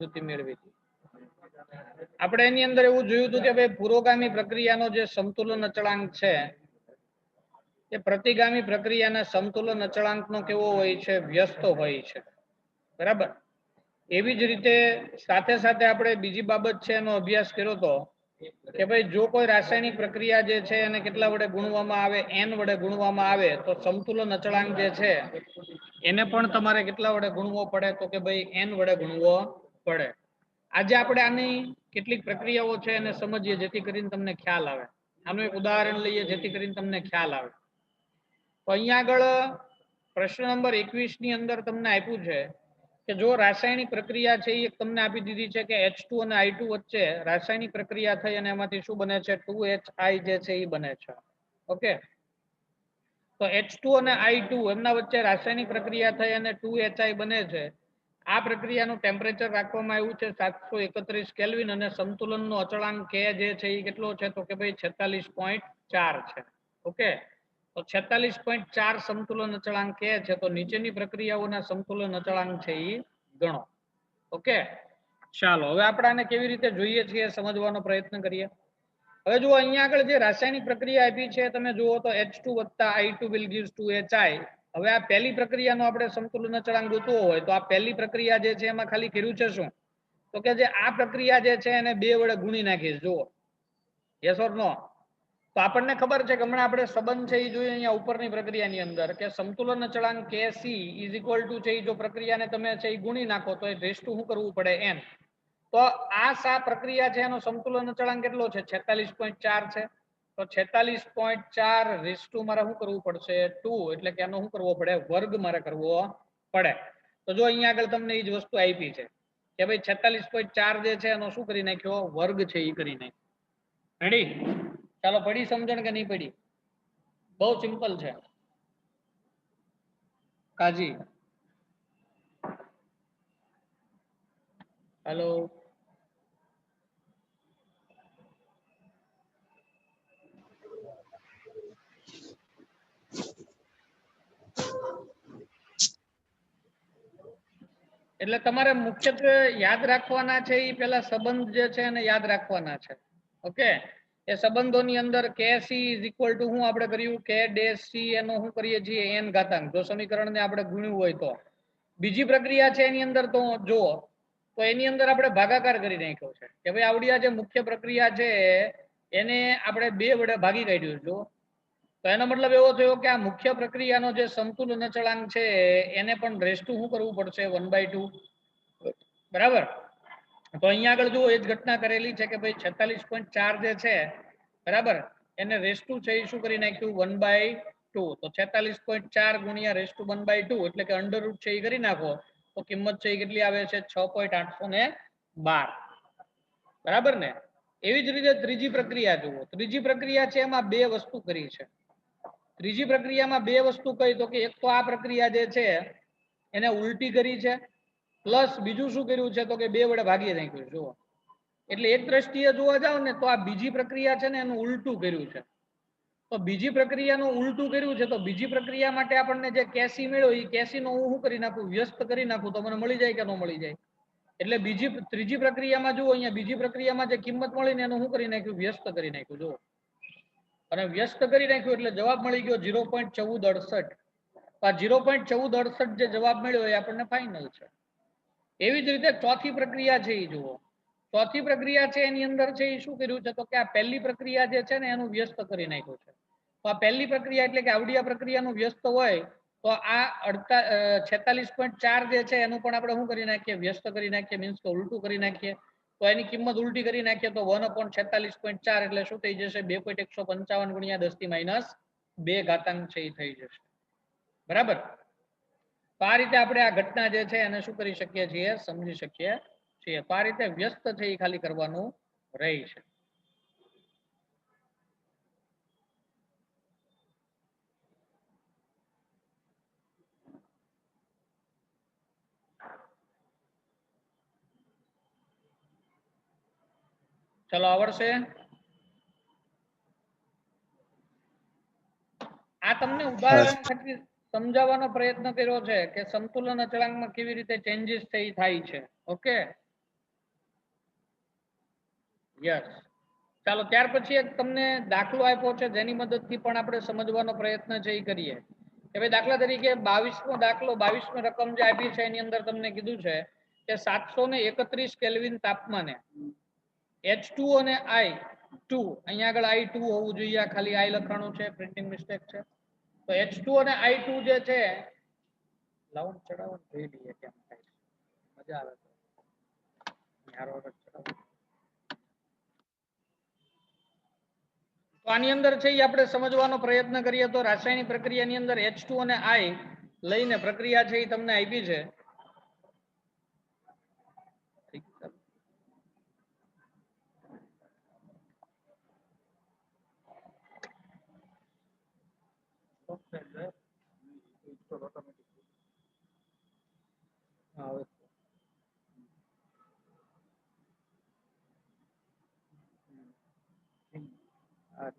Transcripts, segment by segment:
વૃત્તિ મેળવી હતી. આપણે એની અંદર એવું જોયું હતું કે ભાઈ પુરોગામી પ્રક્રિયાનો જે સંતુલન અચળાંક છે, એ પ્રતિગામી પ્રક્રિયાના સંતુલન અચળાંકનો કેવો હોય છે, વ્યસ્ત હોય છે. બરાબર? એવી જ રીતે સાથે સાથે આપણે બીજી બાબત છે, એનો અભ્યાસ કર્યો હતો કે ભાઈ જો કોઈ રાસાયણિક પ્રક્રિયા જે છે, એને કેટલા વડે ગુણવામાં આવે, n વડે ગુણવામાં આવે, તો સમતુલન અચળાંક જે છે, એને પણ તમારે કેટલા વડે ગુણવો પડે? તો કે ભાઈ n વડે ગુણવો પડે. આજે આપણે આની કેટલીક પ્રક્રિયાઓ છે એને સમજીએ, જેથી કરીને તમને ખ્યાલ આવે. આનું એક ઉદાહરણ લઈએ, જેથી કરીને તમને ખ્યાલ આવે. તો અહીંયા આગળ પ્રશ્ન નંબર એકવીસની અંદર તમને આપ્યું છે કે જો રાસાયણિક પ્રક્રિયા છે, એ તમને આપી દીધી છે કે એચ ટુ અને આઈ ટુ વચ્ચે રાસાયણિક પ્રક્રિયા થઈ અને એમાંથી શું બને છે? ટુ એચ આઈ જે છે, એ બને છે. ઓકે? તો એચ ટુ અને આઈ ટુ એમના વચ્ચે રાસાયણિક પ્રક્રિયા થઈ અને ટુ એચ આઈ બને છે. આ પ્રક્રિયાનું ટેમ્પરેચર રાખવામાં આવ્યું છે સાતસો એકત્રીસ કેલ્વિન અને સંતુલનનો અચળાંક કે જે છે એ કેટલો છે? તો કે ભાઈ છેતાલીસ પોઈન્ટ ચાર છે. ઓકે તો છેતાલીસ પોઈન્ટ ચાર સંતુલન અચળાંક કે છે, તો નીચેની પ્રક્રિયાઓના સંતુલન અચળાંક છે એ ગણો. ઓકે ચાલો, હવે આપણે આને કેવી રીતે જોઈએ છીએ સમજવાનો પ્રયત્ન કરીએ. હવે જુઓ, અહીંયા આગળ જે રાસાયણિક પ્રક્રિયા આપી છે, તમે જુઓ તો એચ ટુ વત્તા I two will gives two H I હવે આ પહેલી પ્રક્રિયાનો આપણે સમતુલન અચળાંક જોતો હોય તો આ પહેલી પ્રક્રિયા જે છે એમાં ખાલી કર્યું છે શું? તો કે જે આ પ્રક્રિયા જે છે એને બે વડે ગુણી નાખીશ, જુઓ. યસ ઓર નો તો આપણને ખબર છે કે હમણાં આપણે સંબંધ છે એ જોઈએ અહીંયા ઉપરની પ્રક્રિયાની અંદર કે સમતુલન અચળાંક કે સી ઇઝ ઇક્વલ ટુ છે એ જો પ્રક્રિયાને તમે છે એ ગુણી નાખો તો એ રેસ ટુ શું કરવું પડે? એન તો આ સા પ્રક્રિયા છે એનો સમતુલન અચળાંક કેટલો છે? છેતાલીસ પોઈન્ટ ચાર છે. તો છેતાલીસ પોઈન્ટ ચાર રેસ ટુ મારે શું કરવું પડશે? ટુ, એટલે કે એનો શું કરવો પડે? વર્ગ મારે કરવો પડે. તો જો અહીંયા આગળ તમને એ જ વસ્તુ આપી છે કે ભાઈ છેતાલીસ પોઈન્ટ ચાર જે છે એનો શું કરી નાખ્યો? વર્ગ છે એ કરી નાખ્યો. રેડી ચાલો, પડી સમજણ કે નહીં પડી? બહુ સિમ્પલ છે. કાજી. હેલો એટલે તમારે મુખ્યત્વે યાદ રાખવાના છે એ પેલા સંબંધ જે છે એને યાદ રાખવાના છે. ઓકે? એ સંબંધોની અંદર કે સી ઇઝ ઇક્વલ ટુ હું આપણે કર્યું? કે ડેશ સી એનો શું કરીએ છીએ? એન ઘાતાંક. જો સમીકરણને આપણે ગુણ્યું હોય તો. બીજી પ્રક્રિયા છે એની અંદર તો જુઓ. તો એની અંદર આપણે ભાગાકાર કરી નાખ્યો છે. કે ભાઈ આવડી આ જે મુખ્ય પ્રક્રિયા છે, એને આપણે બે વડે ભાગી કાઢ્યું જો તો એનો મતલબ એવો થયો કે આ મુખ્ય પ્રક્રિયાનો જે સંતુલન અચળાંક છે, એને પણ રેસ્ટુ શું કરવું પડશે? વન બાય ટુ બરાબર? તો અહીંયા આગળ જુઓ, એ જ ઘટના કરેલી છે કે ભાઈ છેતાલીસ પોઈન્ટ ચાર જે છે, બરાબર? એને રેસ્ટુ છે એ શું કરી નાખ્યું? વન બાય ટુ તો છેતાલીસ પોઈન્ટ ચાર ગુણ્યા રેસ્ટુ વન બાય ટુ એટલે કે અંડરરૂટ છે એ કરી નાખો, તો કિંમત છે એ કેટલી આવે છે? છ પોઈન્ટ આઠસો ને બાર. બરાબર ને? એવી જ રીતે ત્રીજી પ્રક્રિયા જુઓ. ત્રીજી પ્રક્રિયા છે એમાં બે વસ્તુ કરી છે. ત્રીજી પ્રક્રિયામાં બે વસ્તુ કહી તો કે એક તો આ પ્રક્રિયા જે છે, એને ઉલટી કરી છે, પ્લસ બીજું શું કર્યું છે તો કે બે વડે ભાગી નાખ્યું, જુઓ. એટલે એક દ્રષ્ટિએ જોવા જાવ ને તો આ બીજી પ્રક્રિયા છે ને એનું ઉલટું કર્યું છે. તો બીજી પ્રક્રિયાનું ઉલટું કર્યું છે તો બીજી પ્રક્રિયા માટે આપણને જે કેસી મેળવો એ કેસીનો હું શું કરી નાખું? વ્યસ્ત કરી નાખું તો મને મળી જાય કે ન મળી જાય? એટલે બીજી ત્રીજી પ્રક્રિયામાં જુઓ, અહીંયા બીજી પ્રક્રિયામાં જે કિંમત મળી ને એનું શું કરી નાખ્યું? વ્યસ્ત કરી નાખ્યું, જુઓ. અને વ્યસ્ત કરી નાખ્યું એટલે જવાબ મળી ગયો ઝીરો પોઈન્ટ ચૌદ અડસઠ. આ ઝીરો પોઈન્ટ ચૌદ અડસઠ જે જવાબ મળ્યો એ આપણને ફાઇનલ છે. એવી જ રીતે ચોથી પ્રક્રિયા છે એ જુઓ. ચોથી પ્રક્રિયા છે એની અંદર છે એ શું કર્યું છે? તો કે આ પહેલી પ્રક્રિયા જે છે ને એનું વ્યસ્ત કરી નાખ્યું છે. આ પહેલી પ્રક્રિયા એટલે કે આવડી આ પ્રક્રિયાનું વ્યસ્ત હોય, તો આ અડતા છેતાલીસ પોઈન્ટ ચાર જે છે એનું પણ આપણે શું કરી નાખીએ? વ્યસ્ત કરી નાખીએ મીન્સ કે ઉલટું કરી નાખીએ. તો એની કિંમત ઉલટી કરી નાખીએ તો વન અપોન છેતાલીસ પોઈન્ટ ચાર એટલે શું થઈ જશે? બે પોઈન્ટ એકસો પંચાવન ગુણ્યા દસથી માઇનસ બે ઘાતાંક છે એ થઈ જશે. બરાબર? તો આ રીતે આપણે આ ઘટના જે છે એને શું કરી શકીએ છીએ? સમજી શકીએ છીએ. તો આ રીતે વ્યસ્ત છે એ ખાલી કરવાનું રહી છે. ચલો આવડશે. આ તમને ઉદાહરણ થકી સમજાવવાનો પ્રયત્ન કર્યો છે કે સંતુલન અચળાંકમાં કેવી રીતે ચેન્જીસ થઈ થાય છે. ઓકે યસ ચાલો ત્યાર પછી એક તમને દાખલો આપ્યો છે જેની મદદથી પણ આપણે સમજવાનો પ્રયત્ન છે એ કરીએ. કે ભાઈ દાખલા તરીકે બાવીસમો દાખલો બાવીસમી રકમ જે આપી છે એની અંદર તમને કીધું છે કે સાતસો ને એકત્રીસ કેલ્વિન તાપમાને એચ અને આઈ ટુ અહીંયા આગળ આઈ હોવું જોઈએ. આ ખાલી આઈ લખાણું છે. પ્રિન્ટિંગ મિસ્ટેક છે. તો એચ અને આઈ ટુ જે છે, લાવો ને ચડાવો જોઈ લઈએ કેમ થાય મજા આવે. તો. આની અંદર છે એ આપણે સમજવાનો પ્રયત્ન કરીએ તો રાસાયણિક પ્રક્રિયાની અંદર એચ અને આઈ લઈને પ્રક્રિયા છે એ તમને આપી છે હા, હવે. હમ. આ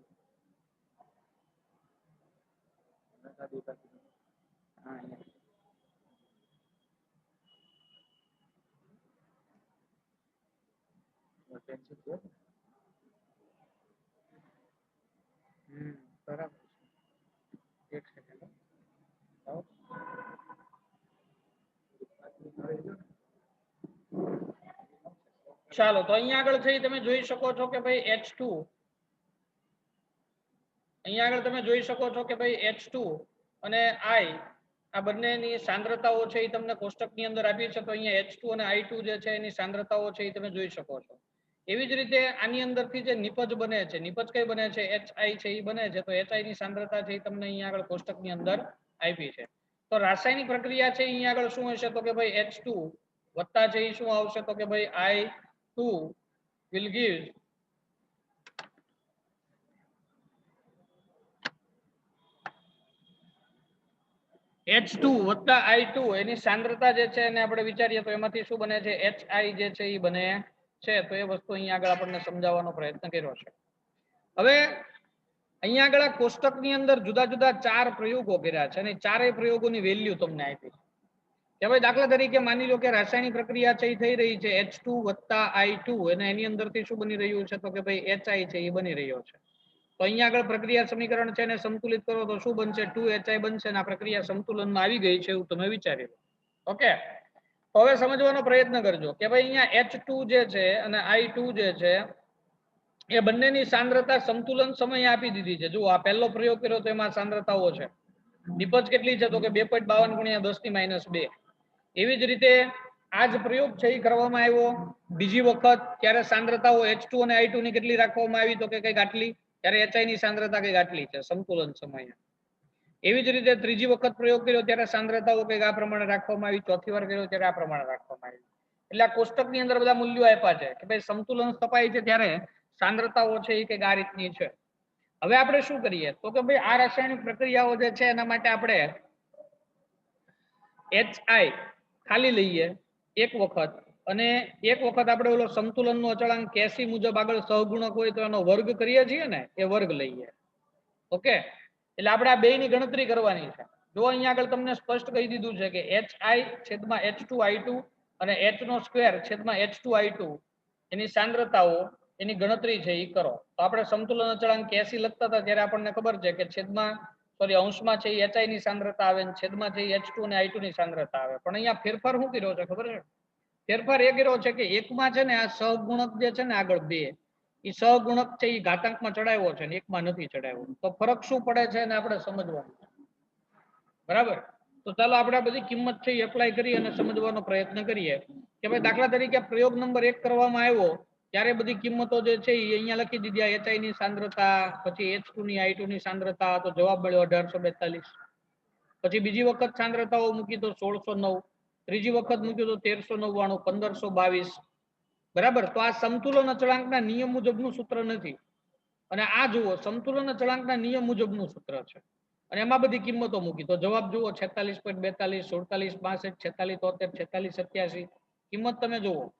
બરાબર છે. ચાલો, તો અહીંયા આગળ થઈ તમે જોઈ શકો છો કે ભાઈ એચ ટુ અહીંયા આગળ તમે જોઈ શકો છો કે ભાઈ H2 અને આઈ આ બંનેની સાંદ્રતાઓ છે એ તમને કોષ્ટકની અંદર આપી છે. તો અહીંયા H2 અને I2 જે છે એની સાંદ્રતાઓ છે એ તમે જોઈ શકો છો. એવી જ રીતે આની અંદરથી જે નિપજ બને છે, નિપજ કઈ બને છે? આઈ છે એ બને છે. તો આઈ ની સાંદ્રતા છે એ તમને અહીંયા આગળ કોષ્ટકની અંદર આપી છે. તો રાસાયણિક પ્રક્રિયા છે અહીંયા આગળ શું હશે? તો કે ભાઈ એચ ટુ વત્તા છે એ શું આવશે? તો કે ભાઈ I two will give H two વત્તા આઈ ટુ એની સાંદ્રતા જે છે એને આપણે વિચારીએ તો એમાંથી શું બને છે? એચ આઈ જે છે એ બને છે. તો એ વસ્તુ અહીંયા આગળ આપણને સમજાવવાનો પ્રયત્ન કર્યો છે. હવે અહીંયા આગળ કોષ્ટક કોષ્ટકની અંદર જુદા જુદા ચાર પ્રયોગો કર્યા છે અને ચારેય પ્રયોગોની વેલ્યુ તમને આપી. કે ભાઈ દાખલા તરીકે માની લો કે રાસાયણિક પ્રક્રિયા છે એ થઈ રહી છે. એચ ટુ વત્તા આઈ ટુ અને એની અંદરથી શું બની રહ્યું છે? તો કે ભાઈ એચ આઈ છે એ બની રહ્યો છે. તો અહીંયા આગળ પ્રક્રિયા સમીકરણ છે એને સંતુલિત કરો તો શું બનશે? ટુ એચ બનશે અને આ પ્રક્રિયા સંતુલનમાં આવી ગઈ છે એવું તમે વિચારી લો. ઓકે? તો હવે સમજવાનો પ્રયત્ન કરજો કે ભાઈ અહીંયા એચ ટુ જે છે અને આઈ જે છે, એ બંનેની સાંદ્રતા સંતુલન સમયે આપી દીધી છે. જુઓ, આ પહેલો પ્રયોગ કર્યો તો એમાં સાંદ્રતાઓ છે. નિપજ કેટલી છે તો કે બે પોઈન્ટ બાવન ગુણ્યા દસની માઇનસ બે. એવી જ રીતે આ જ પ્રયોગ છે એ કરવામાં આવ્યો. બીજી વખત ત્યારે સાંદ્રતાઓ એચ ટુ અને આઈ ની કેટલી રાખવામાં આવી તો કે કંઈક આટલી? ત્યારે એચઆઈ ની સાંદ્રતા કંઈક આટલી છે, સંતુલન સમયે. એવી જ રીતે ત્રીજી વખત પ્રયોગ કર્યો ત્યારે સાંદ્રતાઓ કંઈક આ પ્રમાણે રાખવામાં આવી, ચોથી વાર કર્યો ત્યારે આ પ્રમાણે રાખવામાં આવી. એટલે આ કોષ્ટકની અંદર બધા મૂલ્યો આપ્યા છે કે ભાઈ સંતુલન સ્થપાય છે ત્યારે સાંદ્રતાઓ છે એ કંઈક આ રીતની છે. હવે આપણે શું કરીએ? તો કે ભાઈ આ રાસાયણિક પ્રક્રિયાઓ જે છે એના માટે આપણે HI ખાલી લઈએ એક વખત. અને એક વખત આપણે ઓલો સંતુલનનો અચળાંક કેસી મુજબ આગળ સહગુણક હોય તો એનો વર્ગ કરીએ છીએ ને, એ વર્ગ લઈએ. ઓકે? એટલે આપણે આ બેયની ગણતરી કરવાની છે. જો અહીંયા આગળ તમને સ્પષ્ટ કહી દીધું છે કે HI છેદમાં H2I2 અને એચ નો સ્ક્વેર છેદમાં H2I2 એની સાંદ્રતાઓ, એની ગણતરી છે એ કરો. તો આપણે સંતુલન અચળાંક એસી લખતા હતા ત્યારે આપણને ખબર છે કે છેદમાં, સોરી, અંશમાં છે એચ HI ની સાંદ્રતા આવે છેદમાં છે એચ ટુ અને I2 ની સાંદ્રતા આવે. પણ અહીંયા ફેરફાર શું કર્યો છે ખબર છે? ફેરફાર એ કર્યો છે કે એકમાં છે ને આ સહગુણક જે છે ને આગળ બે એ સહગુણક છે એ ઘાતાંકમાં ચડાવ્યો છે ને એકમાં નથી ચડાવ્યો. તો ફરક શું પડે છે એને આપણે સમજવાનું. બરાબર? તો ચાલો આપણે બધી કિંમત છે એપ્લાય કરી અને સમજવાનો પ્રયત્ન કરીએ કે ભાઈ દાખલા તરીકે પ્રયોગ નંબર એક કરવામાં આવ્યો, ત્યારે બધી કિંમતો જે છે એ અહીંયા લખી દીધી HI ની સાંદ્રતા, પછી H2 ની I2 ની સાંદ્રતા, તો જવાબ મળ્યો અઢારસો બેતાલીસ. પછી બીજી વખત સાંદ્રતાઓ મૂકી તો સોળસો નવ. ત્રીજી વખત મૂક્યું તો તેરસો નવ્વાણું, પંદરસો બાવીસ. બરાબર? તો આ સંતુલન અચળાંકના નિયમ મુજબનું સૂત્ર નથી. અને આ જુઓ સંતુલન અચળાંકના નિયમ મુજબનું સૂત્ર છે. અને એમાં બધી કિંમતો મૂકી. તો જવાબ જુઓ, છેતાલીસ પોઈન્ટ બેતાલીસ, સુડતાલીસ, બાસઠ, છેતાલીસ, તોતેર, છેતાલીસ, સત્યાસી. કિંમત તમે જુઓ.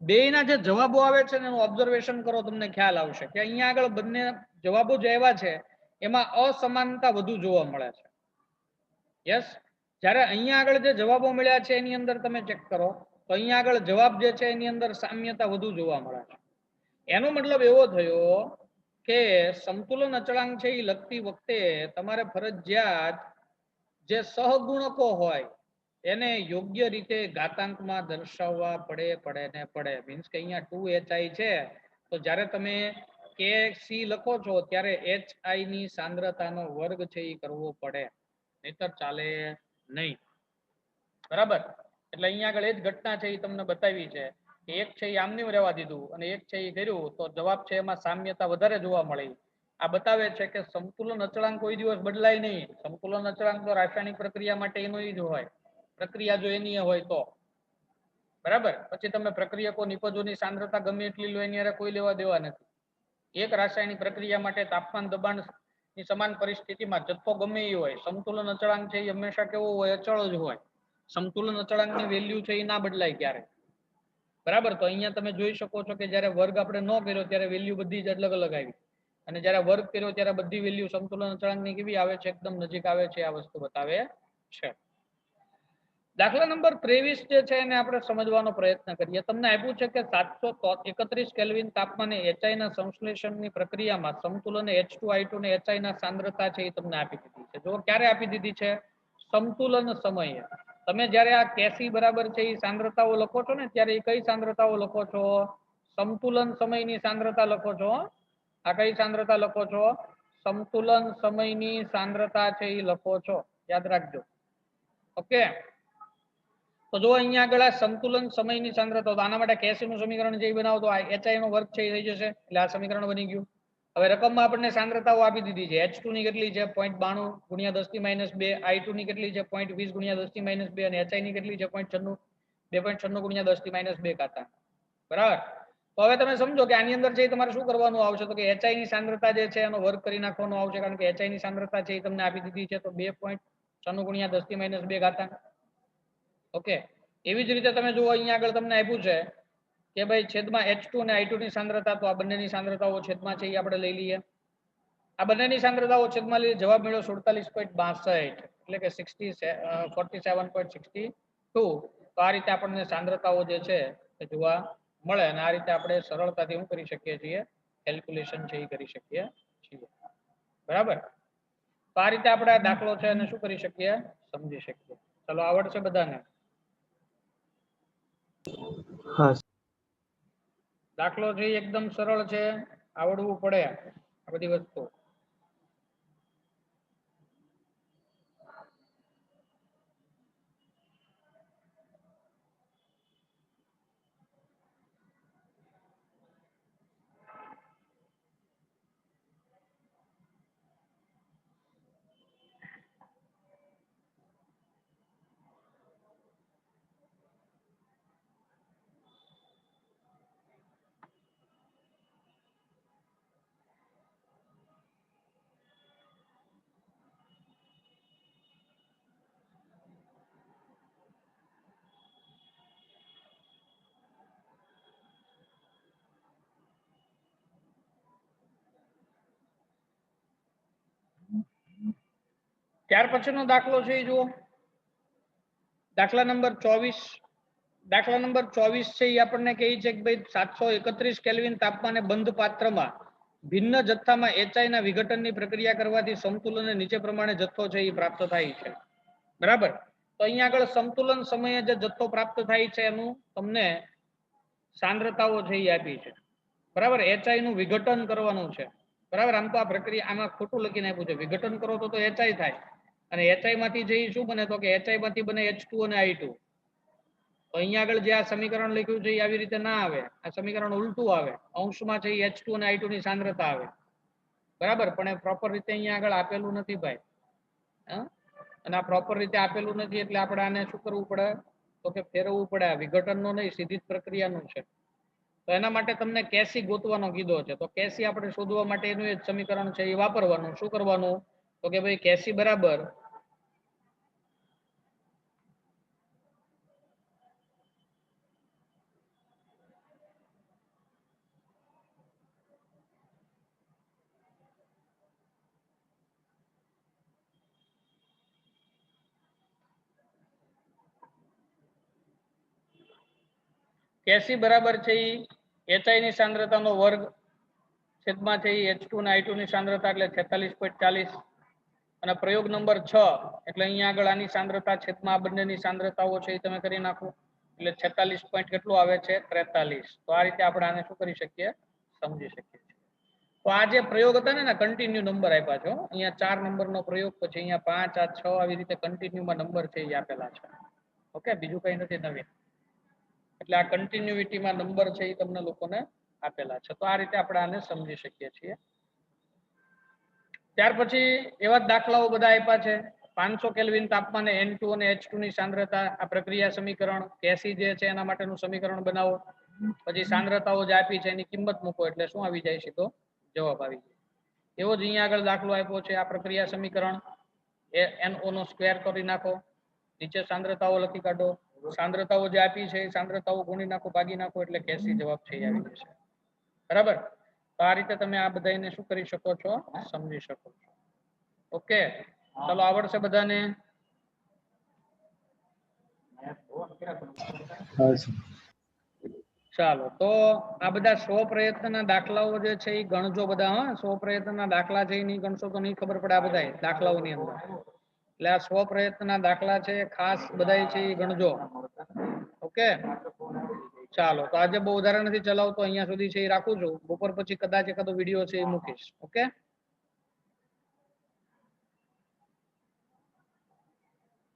બેયના જે જવાબો આવે છે એનું ઓબ્ઝર્વેશન કરો, તમને ખ્યાલ આવશે કે અહીંયા આગળ બંને જવાબો જે આવ્યા છે, એમાં અસમાનતા વધુ જોવા મળે છે. યસ જ્યારે અહીંયા આગળ જે જવાબો મળ્યા છે એની અંદર તમે ચેક કરો, તો અહીંયા આગળ જવાબ જે છે એની અંદર સામ્યતા વધુ જોવા મળે છે. એનો મતલબ એવો થયો કે સંતુલન અચળાંક છે એ લખતી વખતે તમારે ફરજિયાત જે સહગુણકો હોય એને યોગ્ય રીતે ઘાતાંકમાં દર્શાવવા પડે પડે ને પડે. મીન્સ કે અહીંયા ટુ એચઆઈ છે, તો જ્યારે તમે કે સી લખો છો, ત્યારે એચ આઈ ની સાંદ્રતાનો વર્ગ છે એ કરવો પડે. નહીતર ચાલે નહીં. બરાબર? એટલે અહીંયા આગળ એ જ ઘટના છે એ તમને બતાવી છે કે એક છે એ આમની રહેવા દીધું અને એક છે એ કર્યું. તો જવાબ છે એમાં સામ્યતા વધારે જોવા મળી. આ બતાવે છે કે સંતુલન અચળાંક કોઈ દિવસ બદલાય નહીં. સંતુલન અચળાંક તો રાસાયણિક પ્રક્રિયા માટે એનો જ હોય. પ્રક્રિયા જો એની હોય તો. બરાબર? પછી તમે પ્રક્રિયકો નિપજોની સાંદ્રતા ગમે એટલી લો, એની કોઈ લેવા દેવા નથી. એક રાસાયણિક પ્રક્રિયા માટે તાપમાન દબાણ ની સમાન પરિસ્થિતિમાં જથ્થો ગમે એ હોય સંતુલન અચળાંક છે એ હંમેશા કેવો હોય, અચળ જ હોય. સંતુલન અચળાંકની વેલ્યુ છે એ ના બદલાય ક્યારે? બરાબર? તો અહીંયા તમે જોઈ શકો છો કે જ્યારે વર્ગ આપણે ન કર્યો ત્યારે વેલ્યુ બધી જ અલગ અલગ આવી. અને જ્યારે વર્ગ કર્યો ત્યારે બધી વેલ્યુ સંતુલન અચળાંકની કેવી આવે છે? એકદમ નજીક આવે છે, આ વસ્તુ બતાવે છે. દાખલા નંબર ત્રેવીસ જે છે એને આપણે સમજવાનો પ્રયત્ન કરીએ. તમને આપ્યું છે કે સાતસો એકત્રીસ કેલ્વિન તાપમાને એચઆઈ ના સંશ્લેષણની પ્રક્રિયામાં સમતુલન એચ ટુ આઈ ટુ ને એચઆઈ ના સાંદ્રતા છે એ તમને આપી દીધી છે. જો ક્યારે આપી દીધી છે? સમતુલન સમયે. તમે જ્યારે આ કેસી બરાબર છે એ સાંદ્રતાઓ લખો છો ને, ત્યારે એ કઈ સાંદ્રતાઓ લખો છો? સમતુલન સમયની સાંદ્રતા લખો છો. આ કઈ સાંદ્રતા લખો છો? સમતુલન સમયની સાંદ્રતા છે એ લખો છો. યાદ રાખજો. ઓકે? તો જો અહીંયા આગળ આ સંતુલન સમયની સાંદ્રતા, તો આના માટે કેસી નું સમીકરણ જે બનાવો તો એચઆઈ નો વર્ગ છે, એ થઈ જશે. એટલે આ સમીકરણ બની ગયું. હવે રકમમાં આપણને સાંદ્રતાઓ આપી દીધી છે. એચની કેટલી છે? પોઈન્ટ બાણું ગુણ્યા દસથી માઇનસ બે. આઈ ની કેટલી છે? પોઈન્ટ વીસ ગુણ્યા દસથી માઇનસ બે. અને એચઆઈ ની કેટલી છે? પોઈન્ટ છન્નું, બે પોઈન્ટ છન્નું ગુણ્યા દસથી માઇનસ બે કાતા. બરાબર? તો હવે તમે સમજો કે આની અંદર જે તમારે શું કરવાનું આવશે? તો કે એચઆઈ ની સાંદ્રતા જે છે, એનો વર્ગ કરી નાખવાનો આવશે. કારણ કે એચઆઈ ની સાંદ્રતા છે, એ તમને આપી દીધી છે. તો બે પોઈન્ટ છન્નું ગુણ્યા દસથી માઇનસ બે ઘાતાંક ઓકે. એવી જ રીતે તમે જુઓ, અહીંયા આગળ તમને આપ્યું છે કે ભાઈ છેદમાં એચ ટુ અને આઈ ટુ ની સાંદ્રતા, તો આ બંનેની સાંદ્રતાઓ છેદમાં છે એ આપણે લઈ લઈએ. આ બંનેની સાંદ્રતાઓ છેદમાં લઈએ, જવાબ મળ્યો સુડતાલીસ પોઈન્ટ બાસઠ, એટલે કે sixty forty seven point sixty two તો આ રીતે આપણને સાંદ્રતાઓ જે છે એ જોવા મળે અને આ રીતે આપણે સરળતાથી શું કરી શકીએ છીએ? કેલ્ક્યુલેશન છે એ કરી શકીએ છીએ. બરાબર? તો આ રીતે આપણે આ દાખલો છે અને શું કરી શકીએ? સમજી શકીએ. ચલો, આવડશે બધાને. દાખલો છે એકદમ સરળ છે આવડવું પડે આ બધી વસ્તુ. ત્યાર પછીનો દાખલો છે એ જુઓ. દાખલા નંબર ચોવીસ. દાખલા નંબર ચોવીસ છે એ આપણને કહે છે કે ભાઈ સાતસો એકત્રીસ કેલ્વિન તાપમાને બંધ પાત્રમાં ભિન્ન જથ્થામાં એચઆઈ ના વિઘટનની પ્રક્રિયા કરવાથી સમતુલન નીચે પ્રમાણે જથ્થો છે એ પ્રાપ્ત થાય છે. બરાબર? તો અહીંયા આગળ સંતુલન સમયે જે જથ્થો પ્રાપ્ત થાય છે એનું તમને સાંદ્રતાઓ છે એ આપી છે. બરાબર? એચઆઈ નું વિઘટન કરવાનું છે. બરાબર? આમ તો આ પ્રક્રિયા આમાં ખોટું લખીને આપ્યું છે. વિઘટન કરો તો એચઆઈ થાય. અને એચઆઈ માંથી જે શું બને? તો કે એચઆઈ માંથી બને એચ ટુ અને આઈ ટુ અહીંયા આગળ જે આ સમીકરણ લખ્યું છે એ આવી રીતે ના આવે. આ સમીકરણ ઉલટું આવે. અંશમાં છે એચ ટુ અને આઈ ટુ ની સાંદ્રતા આવે. બરાબર? પણ એ પ્રોપર રીતે અહીંયા આગળ આપેલું નથી ભાઈ. અને આ પ્રોપર રીતે આપેલું નથી એટલે આપણે આને શું કરવું પડે? તો કે ફેરવવું પડે. વિઘટનનો નહીં, સીધી જ પ્રક્રિયાનું છે. તો એના માટે તમને કેસી ગોતવાનો કીધો છે. તો કેસી આપણે શોધવા માટે એનું એ સમીકરણ છે એ વાપરવાનું. શું કરવાનું? તો કે ભાઈ કેસી બરાબર. કેસી બરાબર છે ઈ? એચઆઈ ની સાંદ્રતાનો વર્ગ છેદમાં છે એચ ટુ ને આઈ ટુ ની સાંદ્રતા એટલે છેતાલીસ પોઈન્ટ ચાલીસ. અને પ્રયોગ નંબર છ, એટલે અહીંયા આગળ આની સાંદ્રતા, છેદમાં આ બંનેની સાંદ્રતાઓ છે એ તમે કરી નાખો. એટલે છેતાલીસ પોઈન્ટ કેટલું આવે છે? ત્રેતાલીસ. તો આ રીતે આપણે આને શું કરી શકીએ? સમજી શકીએ છીએ. તો આ જે પ્રયોગ હતા ને કન્ટિન્યુ નંબર આપ્યા છો અહીંયા ચાર નંબરનો પ્રયોગ, પછી અહીંયા પાંચ, આ છ, આવી રીતે કન્ટિન્યુમાં નંબર છે એ આપેલા છે. ઓકે? બીજું કઈ નથી નવીન. એટલે આ કન્ટિન્યુઇટીમાં નંબર છે એ તમને લોકોને આપેલા છે. તો આ રીતે આપણે આને સમજી શકીએ છીએ. ત્યાર પછી એવા દાખલાઓ બધા આપ્યા છે. પાંચસો કેલ્વિન તાપમાને એન ટુ અને એચ ટુ ની સાંદ્રતા, આ પ્રક્રિયા સમીકરણ કેસી જે છે એના માટેનું સમીકરણ બનાવો. પછી સાંદ્રતાઓ જે આપી છે એની કિંમત મૂકો એટલે શું આવી જાય? સીધો જવાબ આવી જાય. એવો જ અહીંયા આગળ દાખલો આપ્યો છે. આ પ્રક્રિયા સમીકરણ એ એનઓ નો સ્ક્વેર કરી નાખો. નીચે સાંદ્રતાઓ લખી કાઢો. સાંદ્રતાઓ જે આપી છે એ સાંદ્રતાઓ ગુણી નાખો, ભાગી નાખો એટલે કેસી જવાબ છે એ આવી જશે. બરાબર? તો આ રીતે તમે આ બધાને શું કરી શકો છો? સમજી શકો છો. ઓકે? ચલો આવડશે બધાને ચાલો, તો આ બધા સો પ્રયત્નના દાખલાઓ જે છે એ ગણજો બધા, હા? સો પ્રયત્નના દાખલા છે એ નહીં ગણશો તો નહીં ખબર પડે આ બધા દાખલાઓની અંદર. એટલે આ સો પ્રયત્નના દાખલા છે ખાસ બધા છે એ ગણજો. ઓકે? ચાલો તો આજે બહુ વધારે નથી ચલાવતો અહીંયા સુધી છે એ રાખું છું. બપોર પછી કદાચ એકાદો વીડિયો છે એ મૂકીશ ઓકે?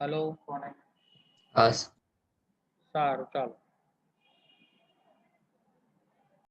હલો સારું ચાલો.